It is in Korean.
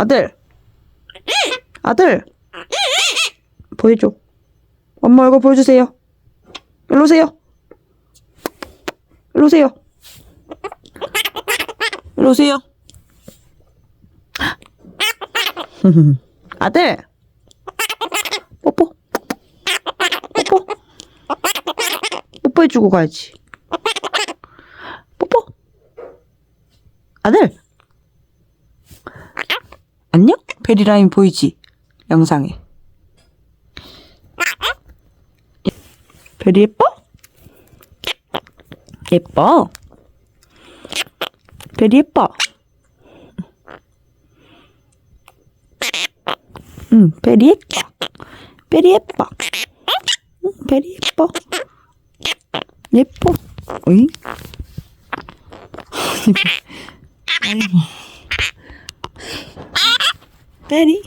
아들. 아들. 보여줘. 엄마 얼굴 보여주세요. 일로 오세요. 일로 오세요. 일로 오세요. 아들. 뽀뽀. 뽀뽀. 뽀뽀해주고 가야지. 뽀뽀. 아들. 안녕? 베리라인 보이지? 영상에. 베리 예뻐? 예뻐. 베리 예뻐. 응, 베리 예뻐. 베리 예뻐. 응, 베리 예뻐. 예뻐. 어이? 아이고. 베리.